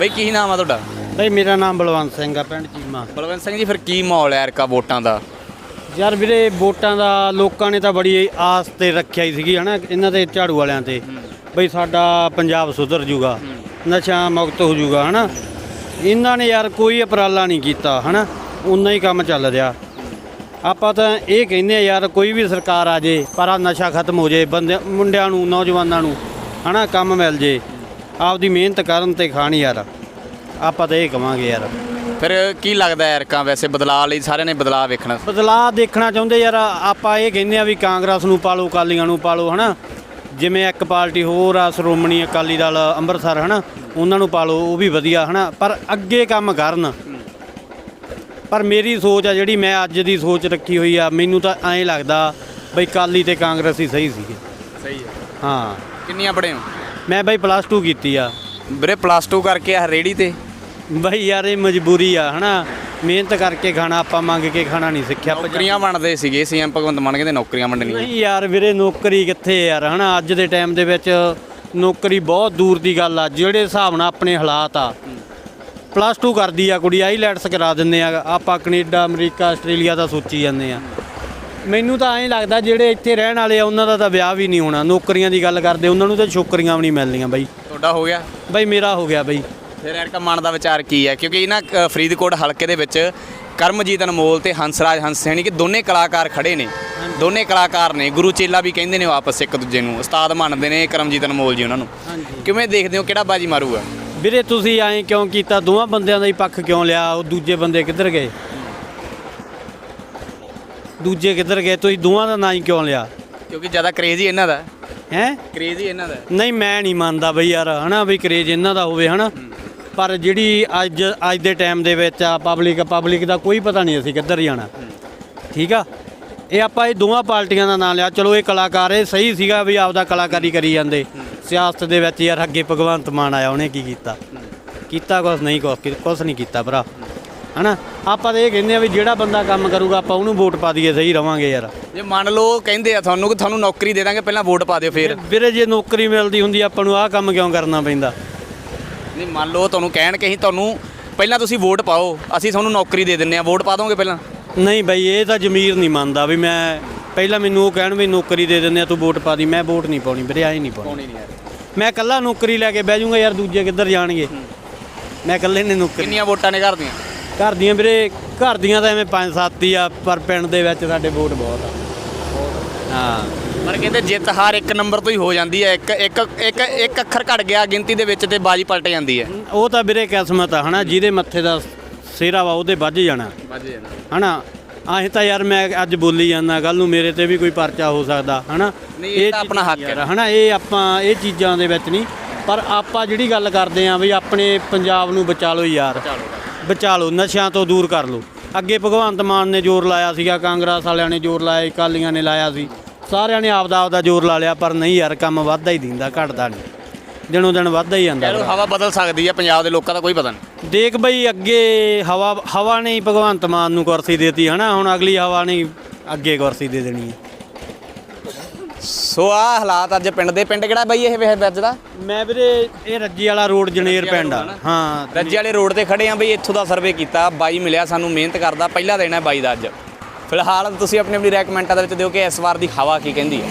ਬਈ ਕੀ ਨਾਮ ਆ ਤੁਹਾਡਾ? ਬਈ ਮੇਰਾ ਨਾਮ ਬਲਵੰਤ ਸਿੰਘ ਆ ਪਿੰਡ ਚੀਮਾ। ਬਲਵੰਤ ਸਿੰਘ ਜੀ ਫਿਰ ਕੀ ਮਾਹੌਲ ਹੈ ਐਰਕਾ ਵੋਟਾਂ ਦਾ? ਯਾਰ ਵੀਰੇ ਵੋਟਾਂ ਦਾ ਲੋਕਾਂ ਨੇ ਤਾਂ ਬੜੀ ਆਸ ਤੇ ਰੱਖਿਆ ਹੀ ਸੀਗੀ ਹਨਾ ਇਹਨਾਂ ਦੇ ਝਾੜੂ ਵਾਲਿਆਂ ਤੇ। ਬਈ ਸਾਡਾ ਪੰਜਾਬ ਸੁਧਰ ਜੂਗਾ ਨਸ਼ਾ ਮੁਕਤ ਹੋ ਜੂਗਾ ਹਨਾ। ਇਹਨਾਂ ਨੇ ਯਾਰ ਕੋਈ ਉਪਰਾਲਾ ਨਹੀਂ ਕੀਤਾ ਹਨਾ। ਉਨਾ ਹੀ ਕੰਮ ਚੱਲ ਰਿਹਾ। ਆਪਾਂ ਤਾਂ ਇਹ ਕਹਿੰਦੇ ਆ ਯਾਰ ਕੋਈ ਵੀ ਸਰਕਾਰ ਆ ਜੇ ਪਰ ਆ ਨਸ਼ਾ ਖਤਮ ਹੋ ਜੇ ਬੰਦੇ ਮੁੰਡਿਆਂ ਨੂੰ ਨੌਜਵਾਨਾਂ ਨੂੰ ਹਨਾ ਕੰਮ ਮਿਲ ਜੇ। ਆਪਦੀ ਮਿਹਨਤ ਕਰਨ ਤੇ ਖਾਣ ਯਾਰ। ਆਪਾਂ ਤਾਂ ਇਹ ਕਵਾਂਗੇ ਯਾਰ। ਫਿਰ ਕੀ ਲੱਗਦਾ ਐਰਕਾ ਵੈਸੇ ਬਦਲਾਅ ਲਈ ਸਾਰਿਆਂ ਨੇ ਬਦਲਾਅ ਵੇਖਣਾ? ਬਦਲਾਅ ਦੇਖਣਾ ਚਾਹੁੰਦੇ ਯਾਰ ਆਪਾਂ ਇਹ ਕਹਿੰਦੇ ਆ ਵੀ ਕਾਂਗਰਸ ਨੂੰ ਪਾਲੋ ਅਕਾਲੀਆਂ ਨੂੰ ਪਾਲੋ ਹਨਾ? ਜਿਵੇਂ ਇੱਕ ਪਾਰਟੀ ਹੋਰ ਆ ਸ਼੍ਰੋਮਣੀ ਅਕਾਲੀ ਦਲ ਅੰਮ੍ਰਿਤਸਰ ਹਨਾ? ਉਹਨਾਂ ਨੂੰ ਪਾਲੋ ਉਹ ਵੀ ਵਧੀਆ ਹਨਾ? ਪਰ ਅੱਗੇ ਕੰਮ ਕਰਨ। ਪਰ ਮੇਰੀ ਸੋਚ ਆ ਜਿਹੜੀ ਮੈਂ ਅੱਜ ਦੀ ਸੋਚ ਰੱਖੀ ਹੋਈ ਆ ਮੈਨੂੰ ਤਾਂ ਐਂ ਲੱਗਦਾ ਬਈ ਕਾਲੀ ਤੇ ਕਾਂਗਰਸ ਹੀ ਸਹੀ ਸੀਗੇ। ਸਹੀ ਹੈ ਹਾਂ। ਕਿੰਨੀਆਂ ਪੜ੍ਹੇ ਹੋ? ਮੈਂ ਬਈ ਪਲੱਸ 2 ਕੀਤੀ ਆ। ਵੀਰੇ ਪਲੱਸ 2 ਕਰਕੇ ਆ ਰੇੜੀ ਤੇ। ਬਈ ਯਾਰ ਇਹ ਮਜਬੂਰੀ ਆ ਹਨਾ? ਮਿਹਨਤ ਕਰਕੇ ਖਾਣਾ ਆਪਾਂ ਮੰਗ ਕੇ ਖਾਣਾ ਨਹੀਂ ਸਿੱਖਿਆ। ਨੌਕਰੀਆਂ ਬਣਦੇ ਸੀਗੇ ਸੀਐਮ ਭਗਵੰਤ ਮਾਨ ਕਹਿੰਦੇ ਨੌਕਰੀਆਂ ਵੰਡਣੀਆਂ। ਨਹੀਂ ਯਾਰ ਵੀਰੇ ਨੌਕਰੀ ਕਿੱਥੇ ਯਾਰ ਹਨਾ? ਅੱਜ ਦੇ ਟਾਈਮ ਦੇ ਵਿੱਚ ਨੌਕਰੀ ਬਹੁਤ ਦੂਰ ਦੀ ਗੱਲ ਆ ਜਿਹੜੇ ਹਿਸਾਬ ਨਾਲ ਆਪਣੇ ਹਾਲਾਤ ਆ। ਪਲੱਸ 2 ਕਰਦੀ ਆ ਕੁੜੀ ਆਈਲੈਟਸ ਕਰਾ ਦਿੰਦੇ ਆ। ਆਪਾਂ ਕੈਨੇਡਾ ਅਮਰੀਕਾ ਆਸਟ੍ਰੇਲੀਆ ਦਾ ਸੋਚੀ ਜਾਂਦੇ ਆ। ਮੈਨੂੰ ਤਾਂ ਐਂ ਲੱਗਦਾ ਜਿਹੜੇ ਇੱਥੇ ਰਹਿਣ ਵਾਲੇ ਆ ਉਹਨਾਂ ਦਾ ਤਾਂ ਵਿਆਹ ਵੀ ਨਹੀਂ ਹੋਣਾ। ਨੌਕਰੀਆਂ ਦੀ ਗੱਲ ਕਰਦੇ ਉਹਨਾਂ ਨੂੰ ਤਾਂ ਛੋਕਰੀਆਂ ਵੀ ਨਹੀਂ ਮਿਲਦੀਆਂ ਬਾਈ। ਤੁਹਾਡਾ ਹੋ ਗਿਆ? ਬਾਈ ਮੇਰਾ ਹੋ ਗਿਆ ਬਾਈ। ਫਿਰ ਐਰਕਾ ਮਨ ਦਾ ਵਿਚਾਰ ਕੀ ਹੈ? ਕਿਉਂਕਿ ਇਹਨਾਂ ਅ, ਫਰੀਦਕੋਟ ਹਲਕੇ ਦੇ ਵਿੱਚ ਕਰਮਜੀਤ ਅਨਮੋਲ ਤੇ ਹੰਸਰਾਜ ਹੰਸ ਸੈਣੀ ਕਿ ਦੋਨੇ ਕਲਾਕਾਰ ਖੜੇ ਨੇ। ਦੋਨੇ ਕਲਾਕਾਰ ਨੇ ਗੁਰੂ ਚੇਲਾ ਵੀ ਕਹਿੰਦੇ ਨੇ ਉਹ ਆਪਸ ਇੱਕ ਦੂਜੇ ਨੂੰ। ਉਸਤਾਦ ਮੰਨਦੇ ਨੇ ਕਰਮਜੀਤ ਅਨਮੋਲ ਜੀ ਉਹਨਾਂ ਨੂੰ। ਹਾਂਜੀ। ਕਿਵੇਂ ਦੇਖਦੇ ਹੋ ਕਿਹੜਾ ਬਾਜੀ ਮਾਰੂਗਾ? ਵੀਰੇ ਤੁਸੀਂ ਐਂ ਕਿਉਂ ਕੀਤਾ? ਦੋਵਾਂ ਬੰਦਿਆਂ ਦਾ ਹੀ ਪੱਖ ਕਿਉਂ ਲਿਆ? ਉਹ ਦੂਜੇ ਬੰਦੇ ਕਿੱਧਰ ਗਏ? ਦੂਜੇ ਕਿੱਧਰ ਗਏ? ਤੁਸੀਂ ਦੋਵਾਂ ਦਾ ਨਾਂ ਹੀ ਕਿਉਂ ਲਿਆ? ਕਿਉਂਕਿ ਜ਼ਿਆਦਾ ਕਰੇਜ਼ ਹੀ ਇਹਨਾਂ ਦਾ। ਹੈ? ਕਰੇਜ਼ ਹੀ ਇਹਨਾਂ ਦਾ। ਨਹੀਂ ਮੈਂ ਨਹੀਂ ਮੰਨਦਾ ਬਈ ਯਾਰ ਹਨਾ ਵੀ ਕਰੇਜ ਇਹਨਾਂ ਦਾ ਹੋਵੇ ਹਨਾ? ਪਰ ਜਿਹੜੀ ਅੱਜ ਅੱਜ ਦੇ ਟਾਈਮ ਦੇ ਵਿੱਚ ਆ ਪਬਲਿਕ ਪਬਲਿਕ ਦਾ ਕੋਈ ਪਤਾ ਨਹੀਂ ਅਸੀਂ ਕਿੱਧਰ ਜਾਣਾ। ਠੀਕ ਆ? ਇਹ ਆਪਾਂ ਇਹ ਦੋਵਾਂ ਪਾਰਟੀਆਂ ਦਾ ਨਾਂ ਲਿਆ। ਚਲੋ ਇਹ ਕਲਾਕਾਰ ਇਹ ਸਹੀ ਸੀਗਾ ਵੀ ਆਪਦਾ ਕਲਾਕਾਰੀ ਕਰੀ ਜਾਂਦੇ। ਸਿਆਸਤ ਦੇ ਵਿੱਚ ਯਾਰ ਅੱਗੇ ਭਗਵੰਤ ਮਾਨ ਆਇਆ ਉਹਨੇ ਕੀ ਕੀਤਾ? ਕੀਤਾ ਕੁਛ ਨਹੀਂ ਕੁਛ ਕੁਛ ਨਹੀਂ ਕੀਤਾ ਭਰਾ। ਹਨਾ? ਆਪਾਂ ਤਾਂ ਇਹ ਕਹਿੰਦੇ ਆ ਵੀ ਜਿਹੜਾ ਬੰਦਾ ਕੰਮ ਕਰੂਗਾ ਆਪਾਂ ਉਹਨੂੰ ਵੋਟ ਪਾ ਦਈਏ ਸਹੀ ਰਵਾਂਗੇ ਯਾਰ। ਜੇ ਮੰਨ ਲਓ ਕਹਿੰਦੇ ਆ ਤੁਹਾਨੂੰ ਕਿ ਤੁਹਾਨੂੰ ਨੌਕਰੀ ਦੇ ਦਾਂਗੇ ਪਹਿਲਾਂ ਵੋਟ ਪਾ ਦਿਓ ਫਿਰ। ਵੀਰੇ ਜੇ ਨੌਕਰੀ ਮਿਲਦੀ ਹੁੰਦੀ ਆਪਾਂ ਨੂੰ ਆਹ ਕੰਮ ਕਿਉਂ ਕਰਨਾ ਪੈਂਦਾ? ਨਹੀਂ ਮੰਨ ਲਓ ਤੁਹਾਨੂੰ ਕਹਿਣ ਕਿ ਅਸੀਂ ਤੁਹਾਨੂੰ ਪਹਿਲਾਂ ਤੁਸੀਂ ਵੋਟ ਪਾਓ ਅਸੀਂ ਤੁਹਾਨੂੰ ਨੌਕਰੀ ਦੇ ਦਿੰਨੇ ਆ ਵੋਟ ਪਾ ਦੋਗੇ ਪਹਿਲਾਂ? ਨਹੀਂ ਬਈ ਇਹ ਤਾਂ ਜ਼ਮੀਰ ਨਹੀਂ ਮੰਨਦਾ ਵੀ ਮੈਂ ਪਹਿਲਾਂ ਮੈਨੂੰ ਉਹ ਕਹਿਣ ਵੀ ਨੌਕਰੀ ਦੇ ਦਿੰਦੇ ਆ ਤੂੰ ਵੋਟ ਪਾ ਦੀ ਮੈਂ ਵੋਟ ਨਹੀਂ ਪਾਉਣੀ ਵੀਰੇ ਆਈ ਨਹੀਂ ਪਾਉਣੀ। ਪਾਉਣੀ ਨਹੀਂ ਯਾਰ। ਮੈਂ ਇਕੱਲਾ ਨੌਕਰੀ ਲੈ ਕੇ ਬਹਿ ਜਾਊਂਗਾ ਯਾਰ ਦੂਜੇ ਕਿੱਧਰ ਜਾਣਗੇ? ਮੈਂ ਇਕੱਲੇ ਨੇ ਨੌਕਰੀ ਕਿੰਨੀਆਂ ਵੋਟਾਂ ਨੇ ਘਰ ਦੀਆਂ? ਘਰ ਦੀਆਂ ਵੀਰੇ ਘਰ ਦੀਆਂ ਤਾਂ ਐਵੇਂ ਪੰਜ ਸੱਤ ਹੀ ਆ ਪਰ ਪਿੰਡ ਦੇ ਵਿੱਚ ਸਾਡੇ ਵੋਟ ਬਹੁਤ ਆ। ਹਾਂ। ਪਰ ਕਹਿੰਦੇ ਜਿੱਤ ਹਾਰ ਇੱਕ ਨੰਬਰ ਤੋਂ ਹੀ ਹੋ ਜਾਂਦੀ ਹੈ ਇੱਕ ਇੱਕ ਇੱਕ ਇੱਕ ਅੱਖਰ ਘਟ ਗਿਆ ਗਿਣਤੀ ਦੇ ਵਿੱਚ ਤੇ ਬਾਜੀ ਪਲਟ ਜਾਂਦੀ ਹੈ। ਉਹ ਤਾਂ ਵੀਰੇ ਕਿਸਮਤ ਆ ਹਨਾ? ਜਿਹਦੇ ਮੱਥੇ ਦਾ ਸਿਹਰਾ ਵਾ ਉਹਦੇ ਵੱਜ ਜਾਣਾ। ਵੱਜ ਜਾਣਾ। ਹਨਾ? ਆਹੀਂ ਤਾਂ ਯਾਰ ਮੈਂ ਅੱਜ ਬੋਲੀ ਜਾਂਦਾ ਕੱਲ ਨੂੰ ਮੇਰੇ ਤੇ ਵੀ ਕੋਈ ਪਰਚਾ ਹੋ ਸਕਦਾ ਹਨਾ? ਨਹੀਂ, ਇਹ ਤਾਂ ਆਪਣਾ ਹੱਕ ਹੈ। ਯਾਰ, ਹਨਾ? ਇਹ ਆਪਾਂ ਇਹ ਚੀਜ਼ਾਂ ਦੇ ਵਿੱਚ ਨਹੀਂ। ਪਰ ਆਪਾਂ ਜਿਹੜੀ ਗੱਲ ਕਰਦੇ ਆਂ ਵੀ ਆਪਣੇ ਪੰਜਾਬ ਨੂੰ ਬਚਾ ਲਓ ਯਾਰ। ਬਚਾ ਲਓ ਨਸ਼ਿਆਂ ਤੋਂ ਦੂਰ ਕਰ ਲਓ। ਅੱਗੇ ਭਗਵੰਤ ਮਾਨ ਨੇ ਜ਼ੋਰ ਲਾਇਆ ਸੀਗਾ ਕਾਂਗਰਸ ਵਾਲਿਆਂ ਨੇ ਜ਼ੋਰ ਲਾਇਆ ਅਕਾਲੀਆਂ ਨੇ ਲਾਇਆ ਸੀ। ਸਾਰਿਆਂ ਨੇ ਆਪਦਾ ਆਪਦਾ ਜ਼ੋਰ ਲਾ ਲਿਆ ਪਰ ਨਹੀਂ ਯਾਰ ਕੰਮ ਵੱਧਦਾ ਹੀ ਦਿੰਦਾ ਘਟਦਾ ਨਹੀਂ। ਦਿਨੋਂ ਦਿਨ ਵੱਧਦਾ ਹੀ ਜਾਂਦਾ ਚਲੋ ਹਵਾ ਬਦਲ ਸਕਦੀ ਹੈ ਪੰਜਾਬ ਦੇ ਲੋਕਾਂ ਦਾ ਕੋਈ ਪਤਾ ਨਹੀਂ। ਦੇਖ ਬਈ ਅੱਗੇ ਹਵਾ ਹਵਾ ਨੇ ਹੀ ਭਗਵੰਤ ਮਾਨ ਨੂੰ ਕੁਰਸੀ ਦੇਤੀ ਹਨਾ? ਹੁਣ ਅਗਲੀ ਹਵਾ ਨੇ ਹੀ ਅੱਗੇ ਕੁਰਸੀ ਦੇ ਦੇਣੀ ਹੈ। ਸੋ ਆ ਹਾਲਾਤ ਅੱਜ ਪਿੰਡ ਦੇ। ਪਿੰਡ ਕਿਹੜਾ ਬਾਈ ਇਹ ਵੇਹ ਵਿੱਚ ਦਾ? ਮੈਂ ਵੀਰੇ ਇਹ ਰੱਜੀ ਵਾਲਾ ਰੋਡ ਜਨੇਰ ਪਿੰਡ ਆ। ਹਾਂ। ਰੱਜੇ ਵਾਲੇ ਰੋਡ ਤੇ ਖੜੇ ਆ ਬਈ ਇੱਥੋਂ ਦਾ ਸਰਵੇ ਕੀਤਾ। ਬਾਈ ਮਿਲਿਆ ਸਾਨੂੰ ਮਿਹਨਤ ਕਰਦਾ। ਪਹਿਲਾ ਦਿਨ ਹੈ ਬਾਈ ਦਾ ਅੱਜ। ਫਿਲਹਾਲ ਤੁਸੀਂ ਆਪਣੀ ਆਪਣੀ ਰეკਮੈਂਟਾਂ ਦੇ ਵਿੱਚ ਦਿਓ ਕਿ ਇਸ ਵਾਰ ਦੀ ਹਵਾ ਕੀ ਕਹਿੰਦੀ ਹੈ।